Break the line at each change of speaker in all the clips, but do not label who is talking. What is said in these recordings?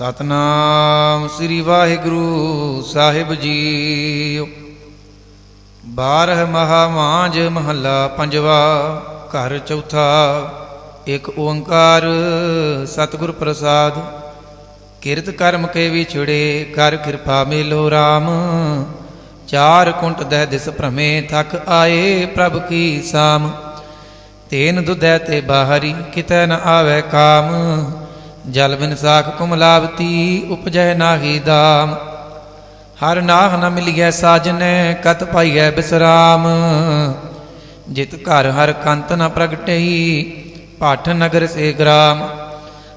ਸਤਨਾਮ ਸ੍ਰੀ ਵਾਹਿਗੁਰੂ ਸਾਹਿਬ ਜੀ ਬਾਰਹ ਮਹਾ ਮਾਂਜ ਮਹੱਲਾ ਪੰਜਵਾ, ਘਰ ਚੌਥਾ, ਇੱਕ ਓੰਕਾਰ ਸਤਿਗੁਰ ਪ੍ਰਸਾਦ। ਕਿਰਤ ਕਰਮ ਕੇ ਵਿਛੜੇ, ਕਰ ਕਿਰਪਾ ਮੇਲੋ RAM ਚਾਰ ਕੁੰਟ ਦਹਿ ਦਿਸ ਭ੍ਰਮੇ, ਥਕ ਆਏ ਪ੍ਰਭ ਕੀ ਸਾਮ। ਤੇਨ ਦੁਦੈ ਤੇ ਬਾਹਰੀ ਕਿਤੈ ਨ ਆਵੈ ਕਾਮ। ਜਲ ਬਿਨ ਸਾਖ ਕੁਮਲਾਵਤੀ ਉਪਜੈ ਨਾਹੀ ਦਾਮ। ਹਰ ਨਾਹ ਨ ਮਿਲਿਐ ਸਾਜਨੈ, ਕਤ ਪਾਈਐ ਬਿਸਰਾਮ। ਜਿਤ ਘਰ ਹਰ ਕੰਤ ਨ ਪ੍ਰਗਟਈ ਪਾਠ ਨਗਰ ਸੇ ਗ੍ਰਾਮ।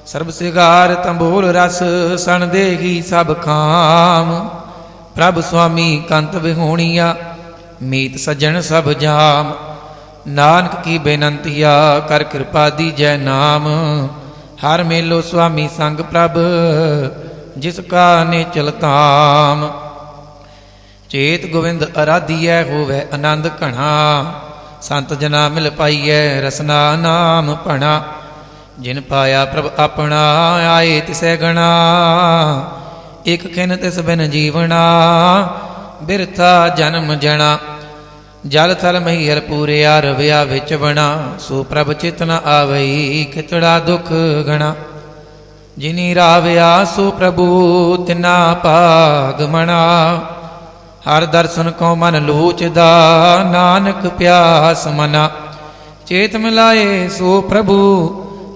ਸਰਬ ਸਿਗਾਰ ਤੰਬੋਲ ਰਸ, ਸਣ ਦੇਗੀ ਸਭ ਖਾਮ। ਪ੍ਰਭ ਸੁਆਮੀ ਕੰਤ ਵਿਹੋਣੀਆ, ਮੀਤ ਸਜਣ ਸਭ ਜਾਮ। ਨਾਨਕ ਕੀ ਬੇਨੰਤੀਆ, ਕਰ ਕਿਰਪਾ ਦੀ ਜੈ ਨਾਮ। ਹਰ ਮੇਲੋ ਸੁਆਮੀ ਸੰਗ ਪ੍ਰਭ, ਜਿਸ ਕਾ ਨੇ ਚਲਤਾਮ ਚੇਤ ਗੋਵਿੰਦ ਅਰਾਧੀਐ, ਹੋਵੇ ਆਨੰਦ ਘਣਾ। ਸੰਤ ਜਨਾ ਮਿਲ ਪਾਈਐ ਰਸਨਾ ਨਾਮ ਭਣਾ। ਜਿਨ ਪਾਇਆ ਪ੍ਰਭ ਆਪਣਾ, ਆਏ ਤਿਸੈ ਗਣਾ। ਇਕ ਖਿਨ ਤਿਸ ਬਿਨ ਜੀਵਣਾ, ਬਿਰਥਾ ਜਨਮ ਜਣਾ। ਜਲ ਥਲ ਮਹੀਰ ਪੂਰਿਆ ਰਵਿਆ ਵਿੱਚ ਬਣਾ ਸੋ ਪ੍ਰਭ ਚਿਤ ਆਵਈ, ਕਿਤੜਾ ਦੁਖ ਗਣਾ। ਜਿਨੀ ਰਾਵਿਆ ਸੋ ਪ੍ਰਭੂ ਤਿਨਾ ਭਾਗ ਮਣਾ। ਹਰ ਦਰਸ਼ਨ ਕੋ ਮਨ ਲੋਚਦਾ, ਨਾਨਕ ਪਿਆਸ ਮਨਾ। ਚੇਤ ਮਿਲਾਏ ਸੋ ਪ੍ਰਭੂ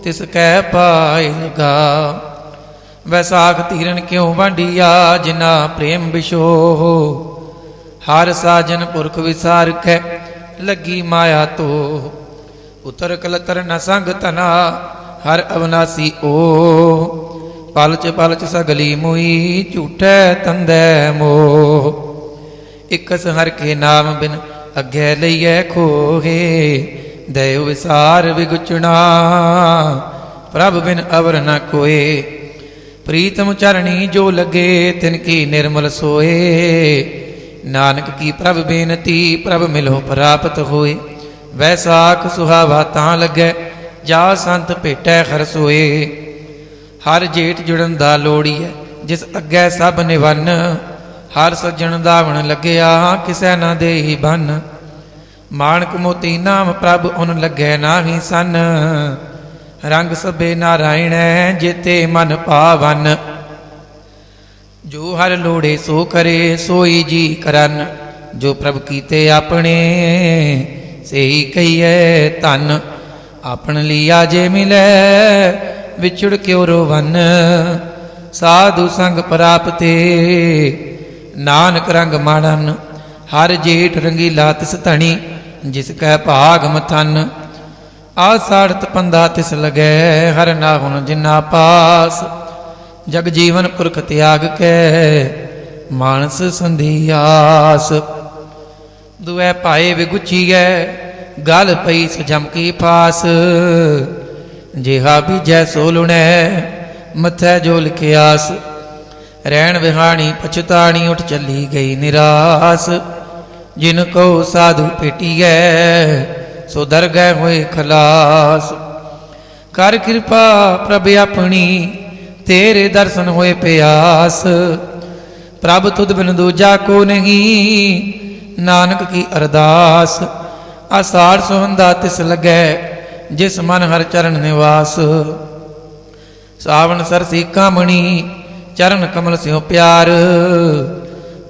ਤਿਸ ਕੈ ਪਾਇ ਲਗਾ ਵੈਸਾਖ ਤੀਰਨ ਕਿਉ ਵਾਂਡੀਆ ਜਿਨਾ ਪ੍ਰੇਮ ਵਿਸ਼ੋ ਹਰ ਸਾਜਨ ਪੁਰਖ ਵਿਸਾਰ ਕੈ ਲੱਗੀ ਮਾਇਆ ਤੋ। ਉਤਰ ਕਲਤਰ ਨ ਸੰਗ ਤਨਾ ਹਰ ਅਵਨਾਸੀ ਓ। ਪਲਚ ਪਲਚ ਸਗਲੀ ਮੁਈ, ਝੂਠੈ ਤੰਦੈ ਮੋ। ਇਕਸ ਹਰ ਕੇ ਨਾਮ ਬਿਨ ਅੱਗੇ ਲਈਐ ਖੋਹੇ ਦਇਓ ਵਿਸਾਰ ਵਿਗੁਚਣਾ। ਪ੍ਰਭ ਬਿਨ ਅਵਰ ਨ ਕੋਏ, ਪ੍ਰੀਤਮ ਚਰਣੀ ਜੋ ਲਗੇ ਤਿਨ ਕੀ ਨਿਰਮਲ ਸੋਏ। ਨਾਨਕ ਕੀ ਪ੍ਰਭ ਬੇਨਤੀ, ਪ੍ਰਭ ਮਿਲੋ ਪ੍ਰਾਪਤ ਹੋਏ। ਵੈਸਾਖ ਸੁਹਾਵਾ ਤਾਂ ਲੱਗੈ, ਜਾ ਸੰਤ ਭੇਟੈ ਖਰਸੋਏ ਹਰ ਜੇਠ ਜੁੜਨ ਦਾ ਲੋੜੀ ਹੈ ਜਿਸ ਅੱਗੇ ਸਭ ਨਿਵੰਨ। ਹਰ ਸੱਜਣ ਦਾਵਣ ਲੱਗਿਆ ਕਿਸੈ ਨਾ ਦੇਹੀ ਬੰਨ। ਮਾਣਕ ਮੋਤੀ ਨਾਮ ਪ੍ਰਭ ਉਨ ਲੱਗੈ ਨਾਹੀ ਸਨ। ਰੰਗ ਸਭੇ ਨਾਰਾਇਣੈ, ਜੇਤੇ ਮਨ ਪਾਵਨ। ਜੋ ਹਰ ਲੋੜੇ ਸੋ ਕਰੇ, ਸੋਈ ਜੀ ਕਰਨ। ਜੋ ਪ੍ਰਭ ਕੀਤੇ ਆਪਣੇ ਸਹੀ ਕਹੀਏ ਧਨ। ਆਪਣ ਲਿਆ ਜੇ ਮਿਲੈ, ਵਿਛੜ ਕਿਉ ਰੋਵਨ। ਸਾਧੂ ਸੰਗ ਪ੍ਰਾਪਤੇ, ਨਾਨਕ ਰੰਗ ਮਾਣਨ। ਹਰ ਜੇਠ ਰੰਗੀਲਾ ਤਿਸ ਧਣੀ ਜਿਸ ਕੈ ਭਾਗ ਮਥਨ। ਆਸਾੜਤ ਪੰਦਾ ਤਿਸ ਲਗੈ, ਹਰ ਨਾ ਹੁਣ ਜਿਨਾ ਪਾਸ। ਜਗ ਜੀਵਨ ਪੁਰਖ ਤਿਆਗ ਕੈ, ਮਾਨਸ ਸੰਧਿਆਸ ਦੁਐ ਪਾਏ ਵਿਗੁਚੀਐ ਗਲ ਪਈ ਸਜਮ ਕੀ ਪਾਸ ਜਿਹਾ ਬੀਜੈ ਸੋ ਲੁਣੈ, ਮਥੈ ਜੋ ਲਿਖਿਆਸ। ਰਹਿਣ ਵਿਹਾਣੀ ਪਛਤਾਣੀ, ਉਠ ਚੱਲੀ ਗਈ ਨਿਰਾਸ। ਜਿਨ ਕੋ ਸਾਧੂ ਪੇਟੀਐ ਸੋ ਦਰ ਗਏ ਹੋਏ ਖਲਾਸ। ਕਰ ਕਿਰਪਾ ਪ੍ਰਭ ਆਪਣੀ ਤੇਰੇ ਦਰਸ਼ਨ ਹੋਏ ਪਿਆਸ। ਪ੍ਰਭ ਤੁਧ ਬਿਨ ਦੂਜਾ ਕੋ ਨਹੀਂ, ਨਾਨਕ ਕੀ ਅਰਦਾਸ। ਆਸਾੜ ਸੁਹੰਦਾ ਤਿਸ ਲੱਗੈ, ਜਿਸ ਮਨ ਹਰ ਚਰਨ ਨਿਵਾਸ। ਸਾਵਣ ਸਰਸੀ ਕਾਮਣੀ ਚਰਨ ਕਮਲ ਸਿਉ ਪਿਆਰ।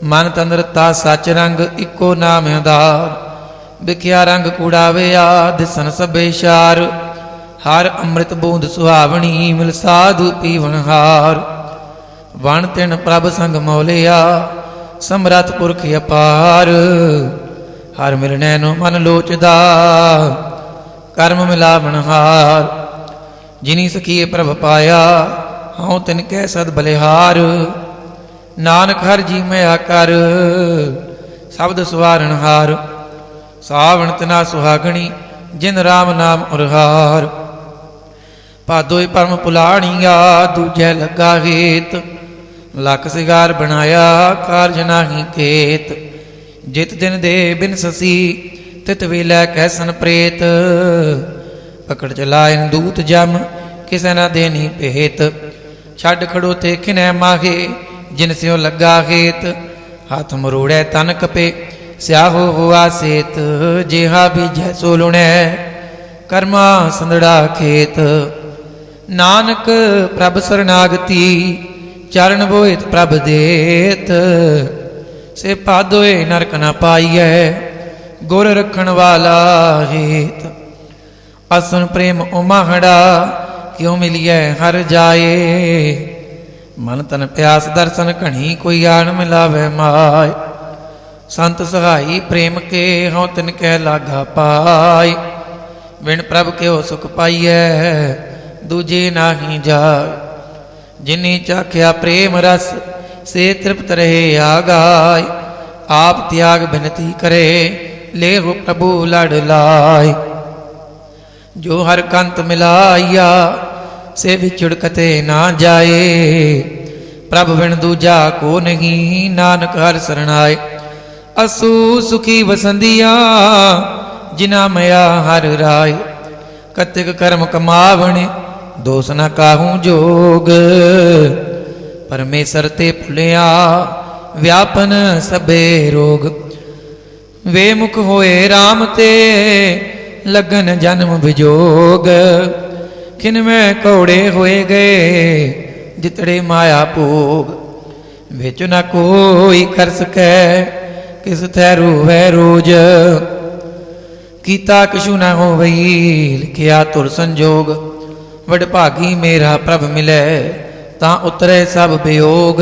ਮਨ ਤੰਦਰਤਾ ਸੱਚ ਰੰਗ, ਇੱਕੋ ਨਾਮ ਆਧਾਰ ਵਿਖਿਆ ਰੰਗ ਕੂੜਾਵੇ ਆ, ਦਿਸਨ ਸਭੇ ਸ਼ਾਰ। ਹਰ ਅੰਮ੍ਰਿਤ ਬੂੰਦ ਸੁਹਾਵਣੀ, ਮਿਲ ਸਾਧੂ ਪੀਵਨ ਹਾਰ। ਵਣ ਤਿਨ ਪ੍ਰਭ ਸੰਗ ਮੌਲਿਆ, ਸਮਰਥ ਪੁਰਖ ਅਪਾਰ। ਹਰ ਮਿਲਣੈ ਨੂੰ ਮਨ ਲੋਚਦਾ, ਕਰਮ ਮਿਲਾਵਣ ਹਾਰ। ਜਿਨੀ ਸਖੀਏ ਪ੍ਰਭ ਪਾਇਆ, ਹਉ ਤਿਨ ਕੈ ਸਦ ਬਲਿਹਾਰ। ਨਾਨਕ ਹਰ ਜੀ ਮੈਂ ਕਰ, ਸ਼ਬਦ ਸਵਾਰਣ ਹਾਰ। ਸਾਵਣ ਤਨਾ ਸੁਹਾਗਣੀ, ਜਿਨ ਰਾਮ ਨਾਮ ਉਰਹਾਰ। ਭਾਦੋਈ ਪਰਮ ਪੁਲਾਣੀਆ, ਦੂਜੈ ਲੱਗਾ ਹੇਤ। ਲੱਖ ਸਿਗਾਰ ਬਣਾਇਆ, ਕਾਰਜ ਨਾਹੀ ਕੇਤ। ਜਿਤ ਦਿਨ ਦੇ ਬਿਨ ਸਸੀ, ਤਿਤ ਵੇਲੇ ਕੈਸਨ ਪ੍ਰੇਤ। ਪਕੜ ਚਲਾਇਨ ਦੂਤ ਜਮ, ਕਿਸੈ ਨਾ ਦੇਨੀ ਭੇਤ। ਛੱਡ ਖੜੋ ਤੇ ਖਿਨੈ ਮਾਹੇ, ਜਿਨ ਸਿਓ ਲੱਗਾ ਖੇਤ ਹੱਥ ਮਰੋੜੈ ਤਨ ਕਪੇ, ਸਿਆਹੋ ਹੋਆ ਸੇਤ। ਜਿਹਾ ਬੀਜੈ ਸੋ ਲੁਣੈ, ਕਰਮਾ ਸੰਦੜਾ ਖੇਤ। ਨਾਨਕ ਪ੍ਰਭ ਸਰਨਾਗਤੀ, ਚਰਨ ਬੋਇਤ ਪ੍ਰਭ ਦੇਤ। ਸੇ ਪਾਦੋਏ ਨਰਕ ਨਾ ਪਾਈਐ, ਗੁਰ ਰਖਣ ਵਾਲਾ ਹੇਤ। ਅਸਨ ਪ੍ਰੇਮ ਉਮਾਹੜਾ ਕਿਉ ਮਿਲਿਐ ਹਰ ਜਾਏ। ਮਨ ਤਨ ਪਿਆਸ ਦਰਸ਼ਨ ਘਣੀ, ਕੋਈ ਆਣ ਮਿਲਾਵੇ ਮਾਇ ਸੰਤ ਸਹਾਈ ਪ੍ਰੇਮ ਕੇ ਹਉ ਤਿਨ ਕਹਿ ਲਾਗਾ ਪਾਈ ਵਿਣ ਪ੍ਰਭ ਕਿਉ ਸੁਖ ਪਾਈਐ ਦੂਜੇ ਨਾਹੀ ਜਾਏ। ਜਿਨੀ ਚਾਖਿਆ ਪ੍ਰੇਮ ਰਸ, ਸੇ ਤ੍ਰਿਪਤ ਰਹੇ ਆਗਾਇ ਆਪ ਤਿਆਗ ਬਿਨਤੀ ਕਰੇ, ਲੇਹੁ ਪ੍ਰਭੂ ਲੜ ਲਾਇ ਜੋ ਹਰ ਕੰਤ ਮਿਲਾਇਆ, ਸੇ ਵਿਛੜ ਕਤੇ ਨਾ ਜਾਏ। ਪ੍ਰਭ ਬਿਨ ਦੂਜਾ ਕੋ ਨਹੀਂ, ਨਾਨਕ ਹਰ ਸਰਣਾਏ। ਅਸੂ ਸੁਖੀ ਵਸੰਦੀਆ ਜਿਨਾ ਮਿਆ ਹਰ ਰਾਏ। ਕਤਿਕ ਕਰਮ ਕਮਾਵਣੇ ਦੋਸ ਨਾ ਕਾਹੂ ਜੋਗ। ਪਰਮੇਸ਼ਰ ਤੇ ਭੁਲਿਆ ਵਿਆਪਨ ਸਭੇ ਰੋਗ। ਵੇ ਮੁਖ ਹੋਏ RAM ਤੇ ਲਗਨ ਜਨਮ ਵਿਜੋਗ। ਕਿਨ ਮੈਂ ਕੌੜੇ ਹੋਏ ਗਏ, ਜਿਤੜੇ ਮਾਇਆ ਭੋਗ। ਵਿੱਚ ਨਾ ਕੋਈ ਕਰ ਸਕੈ, ਕਿਸ ਥੈ ਰੂਵੈ ਰੋਜ। ਕੀਤਾ ਕਿਛੂ ਨਾ ਹੋਵਈ, ਲਿਖਿਆ ਤੁਰ ਸੰਜੋਗ। ਵਡ ਭਾਗੀ ਮੇਰਾ ਪ੍ਰਭ ਮਿਲੈ, ਤਾਂ ਉਤਰੇ ਸਭ ਬਿਯੋਗ।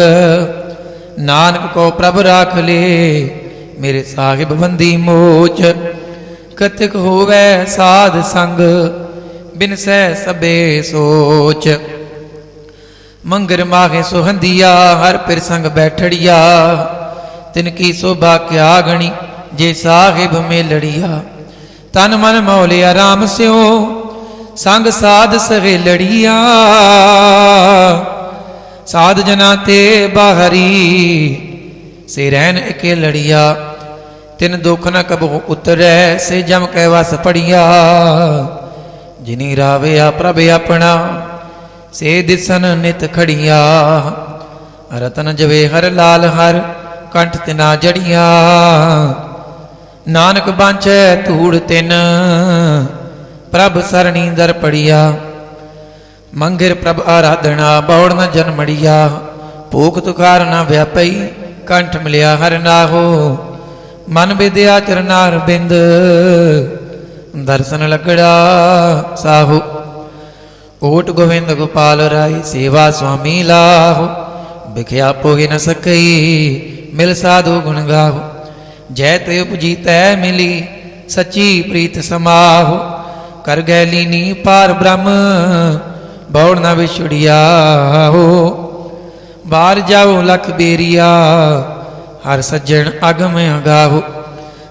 ਨਾਨਕ ਕੋ ਪ੍ਰਭ ਰਾਖ ਲੇ, ਮੇਰੇ ਸਾਹਿਬ ਬੰਦੀ ਮੋਚ। ਕਤਿਕ ਹੋਵੇ ਸਾਧ ਸੰਗ, ਬਿਨ ਸਹਿ ਸਬੇ ਸੋਚ। ਮੰਗਰ ਮਾਗੇ ਸੁਹੰਦੀਆ, ਹਰ ਪਿਰ ਸੰਗ ਬੈਠੜੀਆ। ਤਿਨ ਕੀ ਸੋਭਾ ਕਿਆ ਗਣੀ, ਜੇ ਸਾਹਿਬ ਮੇਲੜੀਆ। ਤਨ ਮਨ ਮੌਲਿਆ RAM ਸਿਓ ਸੰਗ ਸਾਧ ਸਵੇ ਲੜੀਆ ਸਾਧ ਜਨਾ ਤੇ ਬਾਹਰੀ ਸੇ ਰਹਿਨ ਇਕੇ ਲੜੀਆ ਤਿਨ ਦੁਖ ਨ ਕਬੂ ਉਤਰੈ, ਸੇ ਜਮ ਕੈ ਵਸ ਪੜੀਆ। ਜਿਨੀ ਰਾਵਿਆ ਪ੍ਰਭ ਆਪਣਾ, ਸੇ ਦਿਸਨ ਨਿਤ ਖੜੀਆ। ਰਤਨ ਜਵੇ ਹਰ ਲਾਲ ਹਰ ਕੰਠ ਤਿਨਾ ਜੜੀਆਂ। ਨਾਨਕ ਬਾਂਚੈ ਧੂੜ ਤਿਨ। ਪ੍ਰਭ ਸਰਣੀ ਦਰ ਪੜੀਆ। ਮੰਗਿਰ ਪ੍ਰਭ ਆਰਾਧਣਾ ਬੌੜ ਨ ਜਨਮੜੀਆ ਭੂਖ ਤੁਕਾਰ ਨ ਵਿਆਪਈ, ਕੰਠ ਮਿਲਿਆ ਹਰ ਨਾਹੋ। ਮਨ ਵਿਦਿਆ ਚਰਨਾਰ ਬਿੰਦ, ਦਰਸ਼ਨ ਲਗੜਾ ਸਾਹੂ। ਓਟ ਗੋਵਿੰਦ ਗੋਪਾਲ ਰਾਈ, ਸੇਵਾ ਸੁਆਮੀ ਲਾਹੋ। ਵਿਖਿਆ ਪੋਹਿ ਨ ਸਕਈ, ਮਿਲ ਸਾਧੂ ਗੁਣ ਗਾਹੋ। ਜੈ ਤੇ ਉਪਜੀ ਤੈ ਮਿਲੀ, ਸੱਚੀ ਪ੍ਰੀਤ ਸਮਾਹੋ। ਕਰ ਗੈ ਲੀਨੀ ਪਾਰ ਬ੍ਰਹਮ, ਬੌੜ ਨ ਵਿਛੜਿਆ ਹੋ। ਬਾਹਰ ਜਾਓ ਲਖ ਬੇਰੀਆ, ਹਰ ਸੱਜਣ ਅਗਮ ਅਗਾਹੋ।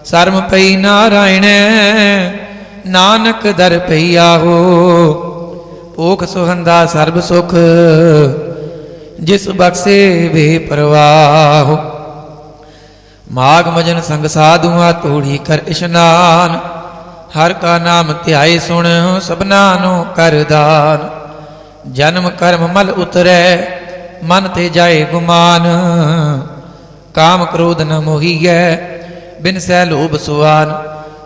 ਸਰਮ ਪਈ ਨਾਰਾਇਣ, ਨਾਨਕ ਦਰ ਪਈ ਹੋ ਭੋਖ ਸੁਹੰਦਾ ਸਰਬ ਸੁਖ, ਜਿਸ ਬਖਸ਼ੇ ਵੇ ਪਰਵਾਹ। ਮਾਗ ਮਜਨ ਸੰਗ ਸਾਧੂਆਂ, ਤੋੜੀ ਕਰ ਇਸ਼ਨਾਨ। ਹਰ ਕਾ ਨਾਮ ਧਿਆਏ ਸੁਣ ਸਭਨਾ ਨੂੰ ਕਰ ਦਾਨ। ਜਨਮ ਕਰਮ ਮਲ ਉਤਰੈ, ਮਨ ਤੇ ਜਾਏ ਗੁਮਾਨ। ਕਾਮ ਕ੍ਰੋਧ ਨ ਮੋਹੀਐ, ਬਿਨ ਸਹਿ ਲੋਭ ਸੁਆਨ।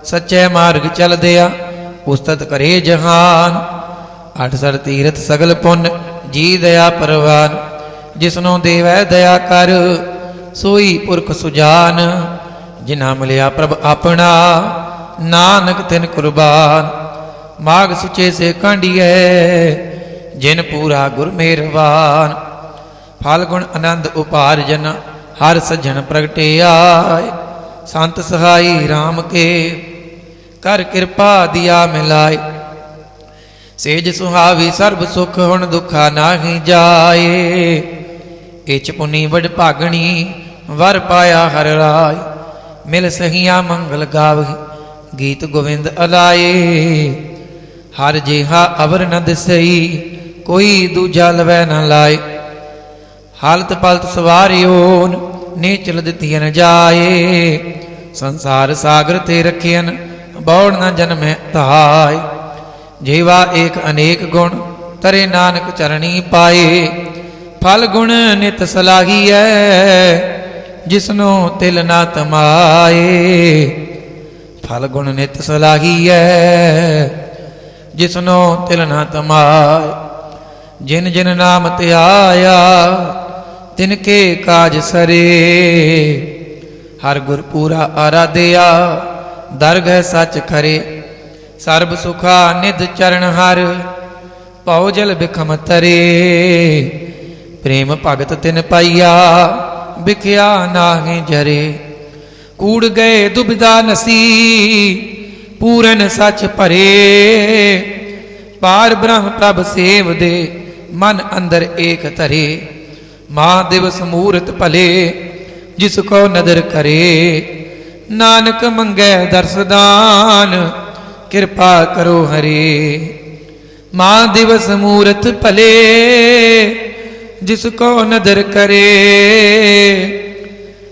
ਸੱਚੇ ਮਾਰਗ ਚਲਦਿਆ, ਉਸਤਤ ਕਰੇ ਜਹਾਨ। ਅਠ ਸਰ ਤੀਰਥ ਸਗਲ ਪੁੰਨ, ਜੀ ਦਇਆ ਪਰਵਾਨ। ਜਿਸਨੂੰ ਦੇਵੈ ਦਇਆ ਕਰ, ਸੋਈ ਪੁਰਖ ਸੁਜਾਨ। ਜਿਨਾ ਮਿਲਿਆ ਪ੍ਰਭ ਆਪਣਾ ਨਾਨਕ ਤਿਨ ਕੁਰਬਾਨ, ਮਾਗ ਸੁਚੇ ਸੇ ਕਾਂਡੀਐ ਜਿਨ ਪੂਰਾ ਗੁਰ ਮਿਹਰਬਾਨ ਫਲ ਗੁਣ ਆਨੰਦ ਉਪਾਰਜਨ ਹਰ ਸੱਜਣ ਪ੍ਰਗਟਿਆਏ ਸੰਤ ਸਹਾਈ RAM ਕੇ, ਕਰ ਕਿਰਪਾ ਦਿਆ ਮਿਲਾਏ। ਸੇਜ ਸੁਹਾਵੀ ਸਰਬ ਸੁਖ ਹੁਣ ਦੁਖਾ ਨਾਹੀ ਜਾਏ। ਇਚ ਪੁਨੀ ਵਡ ਭਾਗਣੀ, ਵਰ ਪਾਇਆ ਹਰ ਰਾਏ। ਮਿਲ ਸਹੀਆਂ ਮੰਗਲ ਗਾਵਹੀ ਗੀਤ ਗੋਵਿੰਦ ਅਲਾਏ। ਹਰ ਜਿਹਾ ਅਵਰ ਨ ਦਿਸਈ, ਕੋਈ ਦੂਜਾ ਲਵੈ ਨ ਲਾਏ। ਹਾਲਤ ਪਲਤ ਸਵਾਰਿਓਨ ਨੇ ਚਲ ਦਿੱਤੀਆਂ ਨ ਜਾਏ। ਸੰਸਾਰ ਸਾਗਰ ਤੇ ਰਖਿਆਨ ਬੌੜ ਨ ਜਨਮੈ ਧਾਇ ਜੀਵਾ ਏਕ ਅਨੇਕ ਗੁਣ, ਤਰੇ ਨਾਨਕ ਚਰਣੀ ਪਾਏ। ਫਲ ਗੁਣ ਨਿਤ ਸਲਾਹੀਐ, ਜਿਸਨੋ ਤਿਲ ਨਾ ਤਮਾਏ। ਫਲ ਗੁਣ ਨਿਤ ਸਲਾਹੀਐ, ਜਿਸਨੋ ਤਿਲ ਨਾ ਤਮਾਏ ਜਿਨ ਜਿਨ ਨਾਮ ਧਿਆਇਆ ਤਿਨ ਕੇ ਕਾਜ ਸਰੇ। ਹਰ ਗੁਰ ਪੂਰਾ ਆਰਾਧਿਆ, ਦਰਗਹਿ ਸੱਚ ਖਰੇ। ਸਰਬ ਸੁਖਾ ਨਿਧ ਚਰਨ ਹਰ ਪਉ ਜਲ ਬਿਖਮ ਤਰੇ। ਪ੍ਰੇਮ ਭਗਤ ਤਿਨ ਪਾਈਆ ਵਿਖਿਆ ਨਾਹੀ ਜਰੇ। ਕੂੜ ਗਏ ਦੁਬਿਧਾ ਨਸੀ, ਪੂਰਨ ਸੱਚ ਭਰੇ। ਪਾਰ ਬ੍ਰਹਮ ਪ੍ਰਭ ਸੇਵ ਦੇ ਮਨ ਅੰਦਰ ਏਕ ਧਰੇ। ਮਹਾ ਦਿਵਸ ਮੂਰਤ ਭਲੇ, ਜਿਸ ਕੋ ਨਦਰ ਕਰੇ। ਨਾਨਕ ਮੰਗੈ ਦਰਸਦਾਨ ਕਿਰਪਾ ਕਰੋ ਹਰੇ। ਮਾ ਦਿਵਸ ਮੂਰਤ ਭਲੇ, ਜਿਸ ਕੋ ਨਦਰ ਕਰੇ।